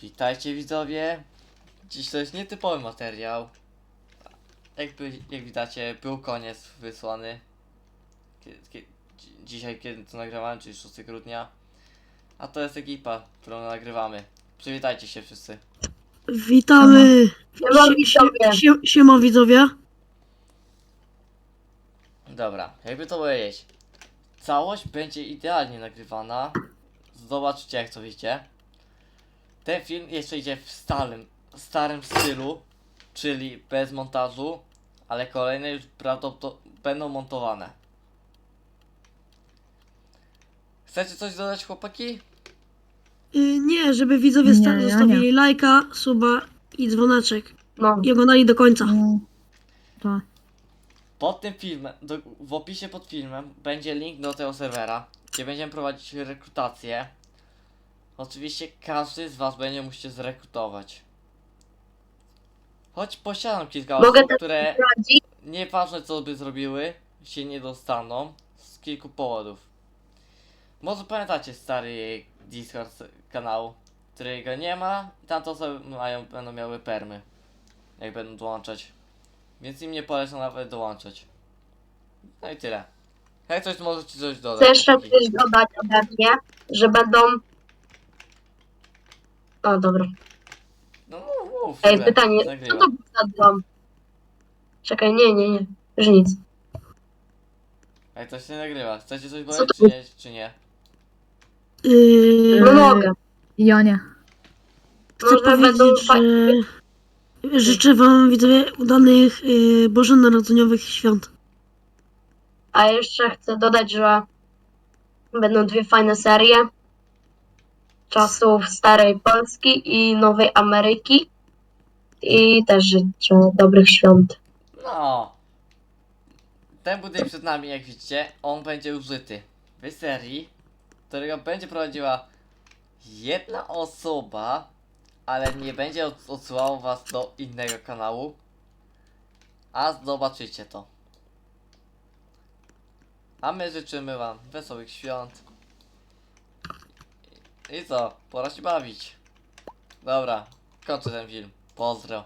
Witajcie widzowie. Dziś to jest nietypowy materiał. Jakby, jak widzicie, był koniec wysłany. Kiedy, kiedy, dzi- dzisiaj, kiedy to nagrywałem, czyli 6 grudnia. A to jest ekipa, którą nagrywamy. Przywitajcie się wszyscy. Witamy. Siema, Sie- widzowie. sie- Siema widzowie. Dobra, jakby to powiedzieć. Całość będzie idealnie nagrywana. Zobaczcie jak to widzicie. Ten film jeszcze idzie w starym, starym stylu, czyli bez montażu, ale kolejne już prawdopodobnie będą montowane. Chcecie coś dodać chłopaki? Y, nie, żeby widzowie Nie, sta- ja zostawili lajka, suba i dzwoneczek. No, I oglądali do końca. no. Tak. Pod tym filmem, do, w opisie pod filmem będzie link do tego serwera, gdzie będziemy prowadzić rekrutację. Oczywiście każdy z was będzie musiał się zrekrutować. Choć posiadam kilka Mogę osób, które nieważne co by zrobiły, się nie dostaną z kilku powodów. Może pamiętacie stary Discord kanału, którego nie ma, tamte osoby mają, będą miały permy, jak będą dołączać. Więc im nie polecam nawet dołączać. No i tyle. Jak coś możecie coś dodać. Chcę jeszcze coś dodać ode mnie, że będą... O, dobra. No mów. Ej, pytanie, co nagrywam. to był za dom? Czekaj, nie, nie, nie. Już nic. Jak to się nagrywa. Chcecie coś Co powiedzieć, czy nie? Czy nie? Y, No mogę. Ja nie. chcę Może będą powiedzieć, fa- że życzę wam widzowie udanych y, bożonarodzeniowych świąt. A jeszcze chcę dodać, że będą dwie fajne serie. Czasów starej Polski i Nowej Ameryki. I też życzę dobrych świąt. No. Ten budynek przed nami, jak widzicie, on będzie użyty w serii, którego będzie prowadziła jedna osoba, ale nie będzie od- odsyłał was do innego kanału. A zobaczycie to. A my życzymy wam wesołych świąt. I co? Pora się bawić. Dobra, kończę ten film. Pozdro.